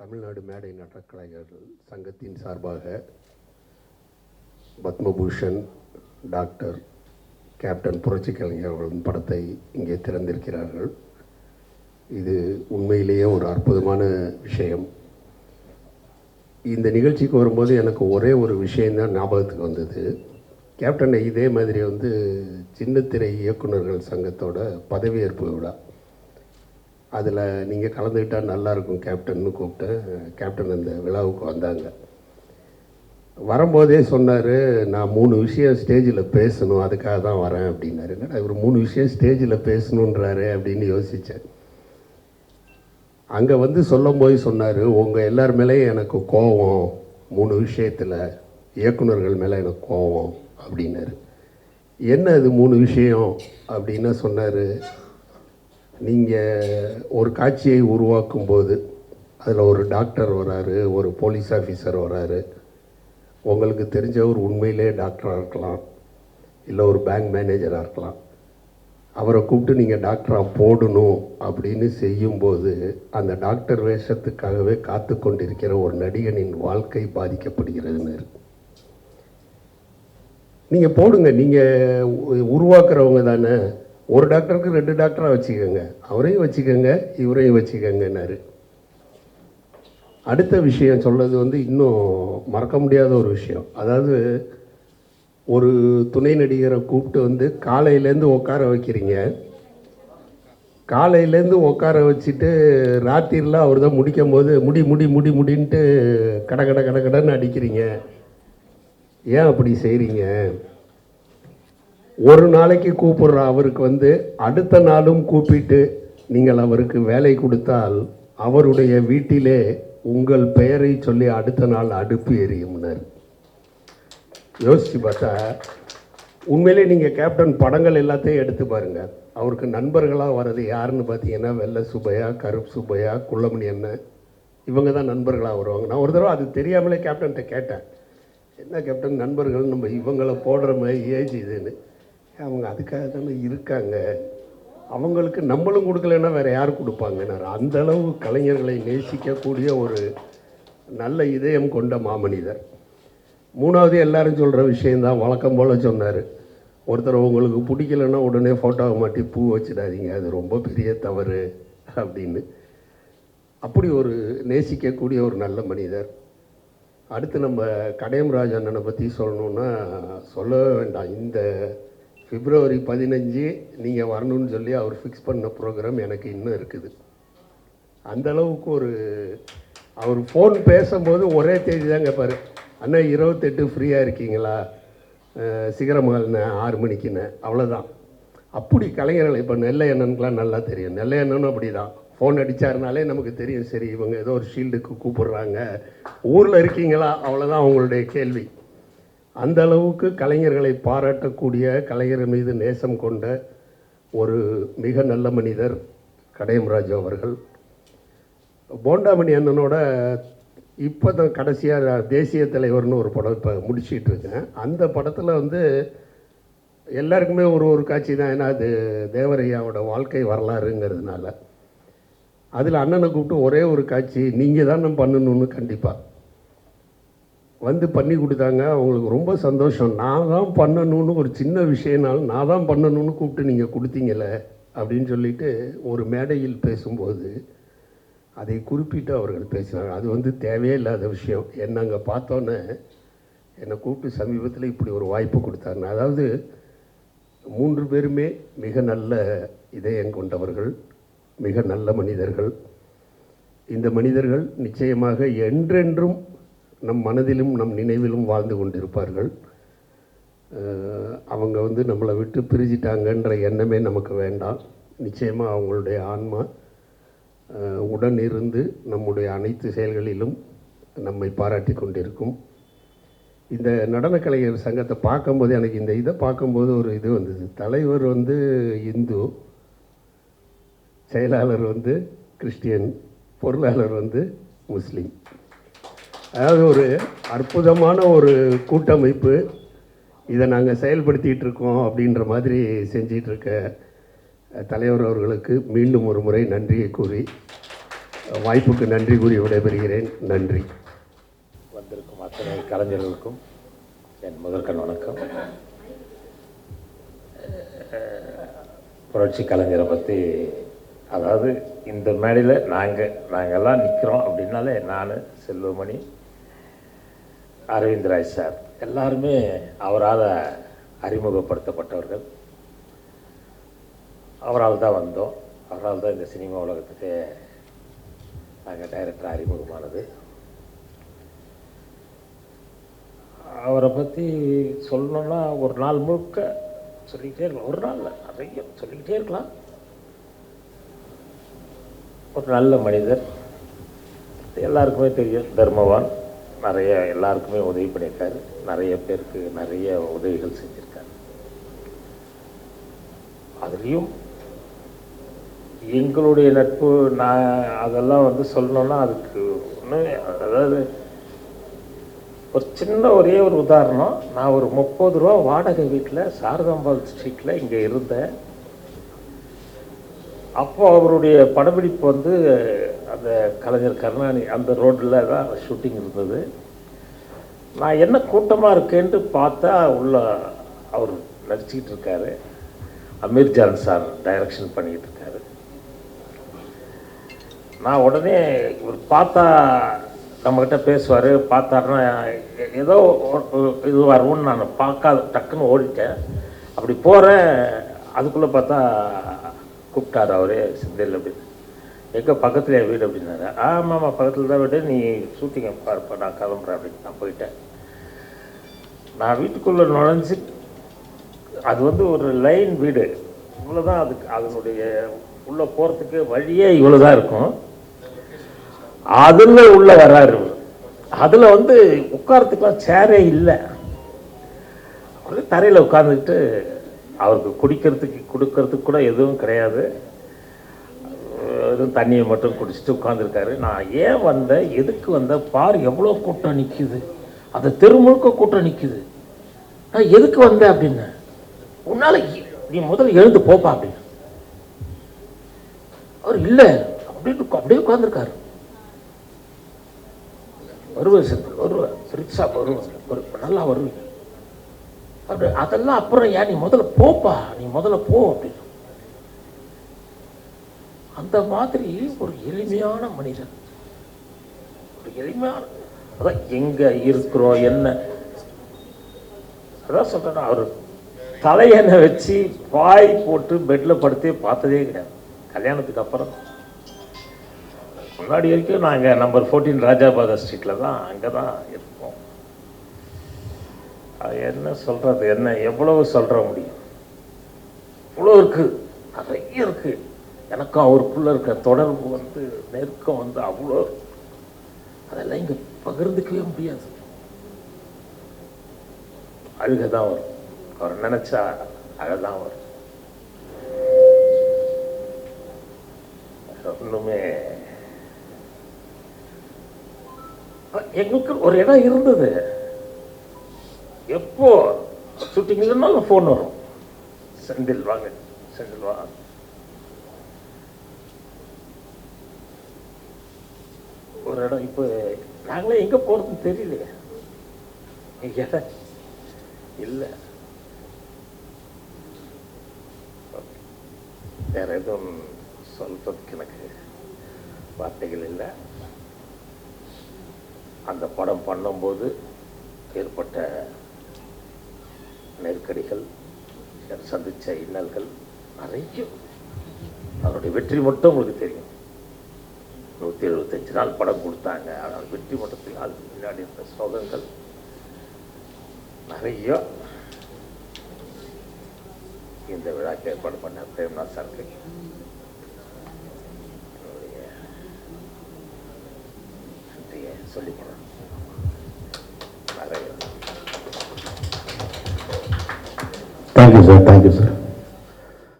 தமிழ்நாடு மேடை நடக்கலைஞர்கள் சங்கத்தின் சார்பாக பத்மபூஷன் டாக்டர் கேப்டன் புரட்சி கலைஞர்களின் படத்தை இங்கே திறந்திருக்கிறார்கள். இது உண்மையிலேயே ஒரு அற்புதமான விஷயம். இந்த நிகழ்ச்சிக்கு வரும்போது எனக்கு ஒரே ஒரு விஷயந்தான் ஞாபகத்துக்கு வந்தது. கேப்டனை இதே மாதிரி வந்து சின்னத்திரை இயக்குனர்கள் சங்கத்தோட பதவியேற்பு விழா. அதில் நீங்கள் கலந்துக்கிட்டால் நல்லாயிருக்கும் கேப்டன்னு கூப்பிட்டேன் கேப்டன் அந்த விழாவுக்கு வந்தாங்க. வரும்போதே சொன்னார் நான் மூணு விஷயம் ஸ்டேஜில் பேசணும் அதுக்காக தான் வரேன் அப்படின்னாரு. என்னடா இவர் மூணு விஷயம் ஸ்டேஜில் பேசணுன்றாரு அப்படின்னு யோசித்தேன் அங்கே வந்து சொல்லும்போது சொன்னார் உங்கள் எல்லார் மேலேயும் எனக்கு கோவம் மூணு விஷயத்தில் இயக்குனர்கள் மேலே எனக்கு கோவம் அப்படின்னாரு. என்ன அது மூணு விஷயம்? அப்படின்னு சொன்னார் நீங்கள் ஒரு காட்சியை உருவாக்கும் போது அதில் ஒரு டாக்டர் வராரு ஒரு போலீஸ் ஆஃபீஸர் வராரு. உங்களுக்கு தெரிஞ்சவர் உண்மையிலே டாக்டராக இருக்கலாம். இல்லை ஒரு பேங்க் மேனேஜராக இருக்கலாம். அவரை கூப்பிட்டு நீங்கள் டாக்டராக போடணும் அப்படின்னு செய்யும்போது அந்த டாக்டர் வேஷத்துக்காகவே காத்து கொண்டிருக்கிற ஒரு நடிகனின் வாழ்க்கை பாதிக்கப்படுகிறதுன்னு நீங்கள் போடுங்க நீங்கள் உருவாக்குறவங்க தானே. ஒரு டாக்டருக்கு ரெண்டு டாக்டராக வச்சுக்கோங்க. அவரையும் வச்சுக்கோங்க இவரையும் வச்சுக்கோங்கன்னாரு. அடுத்த விஷயம் சொல்கிறது வந்து இன்னும் மறக்க முடியாத ஒரு விஷயம். அதாவது ஒரு துணை நடிகரை கூப்பிட்டு வந்து காலையிலேருந்து உட்கார வைக்கிறீங்க. காலையிலேருந்து உட்கார வச்சுட்டு ராத்திரிலாம் அவர் தான் முடிக்கும் போது முடி முடி முடி முடின்ட்டு கட கட கட கடன்னு அடிக்கிறீங்க. ஏன் அப்படி செய்கிறீங்க ஒரு நாளைக்கு கூப்பிடுற அவருக்கு வந்து அடுத்த நாளும் கூப்பிட்டு நீங்கள் அவருக்கு வேலை கொடுத்தால் அவருடைய வீட்டிலே உங்கள் பெயரை சொல்லி அடுத்த நாள் அடுப்பு எரியும்னார் யோசிச்சு பார்த்தா உண்மையிலே நீங்கள் கேப்டன் படங்கள் எல்லாத்தையும் எடுத்து பாருங்கள் அவருக்கு நண்பர்களாக வர்றது யாருன்னு பார்த்தீங்கன்னா வெள்ளை சுபையா கருப் சுபையா குள்ளமணி அண்ணன் இவங்க தான் நண்பர்களாக வருவாங்க. நான் ஒரு தடவை அது தெரியாமலே கேப்டன்கிட்ட கேட்டேன். என்ன கேப்டன் நண்பர்கள் நம்ம இவங்களை போடுற மாதிரி ஏஜ் இதுன்னு. அவங்க அதுக்காக தானே இருக்காங்க. அவங்களுக்கு நம்மளும் கொடுக்கலன்னா வேறு யார் கொடுப்பாங்கன்னாரு அந்த அளவு கலைஞர்களை நேசிக்கக்கூடிய ஒரு நல்ல இதயம் கொண்ட மாமனிதர். மூணாவது எல்லாரும் சொல்கிற விஷயந்தான் வழக்கம் போல் சொன்னார். ஒருத்தர் உங்களுக்கு பிடிக்கலன்னா உடனே ஃபோட்டோவை மாட்டி பூ வச்சிடாதீங்க. அது ரொம்ப பெரிய தவறு அப்படின்னு. அப்படி ஒரு நேசிக்கக்கூடிய ஒரு நல்ல மனிதர். அடுத்து நம்ம கடையம்ராஜ் அண்ணனை பற்றி சொல்லணுன்னா சொல்லவே வேண்டாம். இந்த பிப்ரவரி பதினஞ்சு நீங்கள் வரணும்னு சொல்லி அவர் ஃபிக்ஸ் பண்ண ப்ரோக்ராம் எனக்கு இன்னும் இருக்குது. அந்தளவுக்கு ஒரு அவர் ஃபோன் பேசும்போது ஒரே தேதி தான் கேட்பார் அண்ணா இருபத்தெட்டு ஃப்ரீயாக இருக்கீங்களா? சிகரமகள்னு ஆறு மணிக்குன்னு. அவ்வளோதான் அப்படி கலைஞர்கள் இப்போ நெல்லை அண்ணனுக்குலாம் நல்லா தெரியும். நெல்லை அண்ணனும் அப்படி தான் ஃபோன் அடித்தாருனாலே நமக்கு தெரியும். சரி இவங்க ஏதோ ஒரு ஷீல்டுக்கு கூப்பிடுறாங்க. ஊரில் இருக்கீங்களா? அவ்வளோதான் அவங்களுடைய கேள்வி. அந்த அளவுக்கு கலைஞர்களை பாராட்டக்கூடிய கலைஞர் மீது நேசம் கொண்ட ஒரு மிக நல்ல மனிதர் கடையம்ராஜு அவர்கள். போண்டாமணி அண்ணனோட இப்போ தான் கடைசியாக தேசிய தலைவர்னு ஒரு படம் இப்போ முடிச்சிட்டு இருக்கேன். அந்த படத்தில் வந்து எல்லாருக்குமே ஒரு ஒரு காட்சி தான். ஏன்னா அது தேவரையாவோட வாழ்க்கை வரலாறுங்கிறதுனால. அதில் அண்ணனை கூப்பிட்டு ஒரே ஒரு காட்சி நீங்கள் தான் நம்ம பண்ணணும்னு கண்டிப்பாக வந்து பண்ணி கொடுத்தாங்க. அவங்களுக்கு ரொம்ப சந்தோஷம். நான் தான் பண்ணணும்னு ஒரு சின்ன விஷயம்னாலும் நான் தான் பண்ணணும்னு கூப்பிட்டு நீங்கள் கொடுத்தீங்கள அப்படின்னு சொல்லிட்டு ஒரு மேடையில் பேசும்போது அதை குறிப்பிட்டு அவர்கள் பேசினாங்க அது வந்து தேவையே இல்லாத விஷயம். என்ன அங்கே பார்த்தோன்னே என்னை கூப்பிட்டு சமீபத்தில் இப்படி ஒரு வாய்ப்பு கொடுத்தாங்க அதாவது மூன்று பேருமே மிக நல்ல இதயம் கொண்டவர்கள் மிக நல்ல மனிதர்கள். இந்த மனிதர்கள் நிச்சயமாக என்றென்றும் நம் மனதிலும் நம் நினைவிலும் வாழ்ந்து கொண்டிருப்பார்கள். அவங்க வந்து நம்மளை விட்டு பிரிஞ்சிட்டாங்கன்ற எண்ணமே நமக்கு வேண்டாம். நிச்சயமாக அவங்களுடைய ஆன்மா உடன் இருந்து நம்முடைய அனைத்து செயல்களிலும் நம்மை பாராட்டி கொண்டிருக்கும். இந்த நடன கலைஞர் சங்கத்தை பார்க்கும்போது எனக்கு இந்த இதை பார்க்கும்போது ஒரு இது வந்தது. தலைவர் வந்து இந்து செயலாளர் வந்து கிறிஸ்டியன் பொருளாளர் வந்து முஸ்லீம். அதாவது ஒரு அற்புதமான ஒரு கூட்டமைப்பு. இதை நாங்கள் செயல்படுத்திகிட்டு இருக்கோம் அப்படின்ற மாதிரி செஞ்சிகிட்ருக்க தலைவர் அவர்களுக்கு மீண்டும் ஒரு முறை நன்றியை கூறி வாய்ப்புக்கு நன்றி கூறி விடைபெறுகிறேன். நன்றி. வந்திருக்கும் அத்தனை கலைஞர்களுக்கும் என் முதற்கண் வணக்கம். புரட்சி கலைஞரை பற்றி அதாவது இந்த மேடையில் நாங்கள் நாங்கள்லாம் நிற்கிறோம் அப்படின்னாலே நான் செல்வமணி அரவிந்த் ராய் சார். எல்லாருமே அவரால் அறிமுகப்படுத்தப்பட்டவர்கள். அவரால் தான் வந்தோம். அவரால் தான் இந்த சினிமா உலகத்துக்கு நாங்கள் டைரக்டர் அறிமுகமானது. அவரை பற்றி சொல்லணும்னா ஒரு நாள் முழுக்க சொல்லிக்கிட்டே இருக்கலாம். ஒரு நாள் நிறைய சொல்லிக்கிட்டே இருக்கலாம். ஒரு நல்ல மனிதர். எல்லாருக்குமே தெரியும் தர்மவான். நிறைய எல்லாருக்குமே உதவி பண்ணியிருக்காரு. நிறைய பேருக்கு நிறைய உதவிகள் செஞ்சுருக்காரு. அதுலேயும் எங்களுடைய நட்பு நான் அதெல்லாம் வந்து சொல்லணும்னா அதுக்கு ஒன்று அதாவது ஒரு சின்ன ஒரே ஒரு உதாரணம். நான் ஒரு முப்பது ரூபா வாடகை வீட்டில் சாரதாம்பாள் ஸ்ட்ரீட்டில் இங்கே இருந்தேன். அப்போ அவருடைய படப்பிடிப்பு வந்து அந்த கலைஞர் கருணாநிதி அந்த ரோட்டில் தான் ஷூட்டிங் இருந்தது. நான் என்ன கூட்டமாக இருக்கேன்ட்டு பார்த்தா உள்ள அவர் நடிச்சுக்கிட்டு இருக்காரு. அமீர் ஜான் சார் டைரக்ஷன் பண்ணிக்கிட்டு இருக்காரு. நான் உடனே இவர் பார்த்தா நம்மக்கிட்ட பேசுவார். பார்த்தாருன்னா ஏதோ இது வரும்னு நான் பார்க்காத டக்குன்னு ஓடிட்டேன். அப்படி போகிறேன் அதுக்குள்ளே பார்த்தா கூப்பிட்டாரு அவரே சிந்தையில் அப்படின்னு. எங்கே பக்கத்துல வீடு அப்படின்னாரு. ஆமாம் பக்கத்தில் தான் வீடு. நீ ஷூட்டிங்கை பார்ப்ப நான் கிளம்புறேன் அப்படின்னு நான் போயிட்டேன். நான் வீட்டுக்குள்ளே நுழைஞ்சு அது வந்து ஒரு லைன் வீடு. இவ்வளோதான் அதுக்கு அதனுடைய உள்ளே போகிறதுக்கு வழியே இவ்வளோ தான் இருக்கும். அதில் உள்ள வராரு அதில் வந்து உட்காரத்துக்குலாம் சேரே இல்லை. தரையில் உட்காந்துக்கிட்டு அவருக்கு குடிக்கிறதுக்கு கொடுக்கறதுக்கு கூட எதுவும் கிடையாது. வெறும் தண்ணியை மட்டும் குடிச்சிட்டு உட்காந்துருக்காரு நான் ஏன் வந்தேன் எதுக்கு வந்தேன் பார் எவ்வளோ கூட்டம் நிற்கிது அந்த தெரு முழுக்க கூட்டம் நிற்கிது நான் எதுக்கு வந்தேன் அப்படின்னு. உன்னால நீ முதல்ல எழுந்து போப்பா அப்படின்னு. அவர் இல்லை. அப்படின்னு அப்படியே உட்காந்துருக்காரு வருவேன் வருவேன் ரிக்ஷா வருவேன் நல்லா வருவீங்க. அப்படி அதெல்லாம் அப்புறம் ஏன்? நீ முதல்ல போப்பா. நீ முதல்ல போ அப்படின்னு. அந்த மாதிரி ஒரு எளிமையான மனிதன். ஒரு எளிமையான அதான் எங்க இருக்கிறோம் என்ன? அதான் சொல்றேன் அவர் தலையெண்ணை வச்சு பாய் போட்டு பெட்ல படுத்தே பார்த்ததே கிடையாது. கல்யாணத்துக்கு அப்புறம். முன்னாடி வரைக்கும் நாங்கள் நம்பர் ஃபோர்டீன் ராஜாபாத ஸ்ட்ரீட்டில் தான் அங்கே தான் இருப்போம். அது என்ன சொல்கிறது என்ன எவ்வளவு சொல்ற முடியும்? இவ்வளோ இருக்கு நிறைய இருக்கு. எனக்கும் அவருக்குள்ள இருக்க தொடர்பு வந்து நெருக்கம் வந்து அவ்வளோ. அதெல்லாம் இங்கே பகிர்ந்துக்கவே முடியாது. அழுகதான் வரும். அவர் நினைச்சா அழதான் வரும். ஒண்ணுமே. எங்களுக்கு ஒரு இடம் இருந்தது. எப்போ? ஷூட்டிங் இல்லைனாலும் ஃபோன் வரும். செந்தில் வாங்க. செந்தில் வாங்க ஒரு இடம். இப்போ நாங்களே எங்கே போகிறதுன்னு தெரியலையே. இடம் இல்லை. வேற எதுவும் சொல்றதுக்கு எனக்கு வார்த்தைகள் இல்லை. அந்த படம் பண்ணும்போது ஏற்பட்ட நெருக்கடிகள் சந்தித்த இன்னல்கள் நிறைய. அதனுடைய வெற்றி மட்டும் உங்களுக்கு தெரியும். நூற்றி எழுபத்தஞ்சு நாள் படம் கொடுத்தாங்க. ஆனால் வெற்றி மட்டத்தில் அதுக்கு முன்னாடி இருந்த சோகங்கள் நிறைய இந்த விழாக்கு ஏற்பாடு பண்ண பிரேம்நாத் சாருக்கு. என்னுடைய நன்றியை சொல்லிக்கிறேன். நிறைய தேங்க்யூ சார் தேங்க்யூ சார்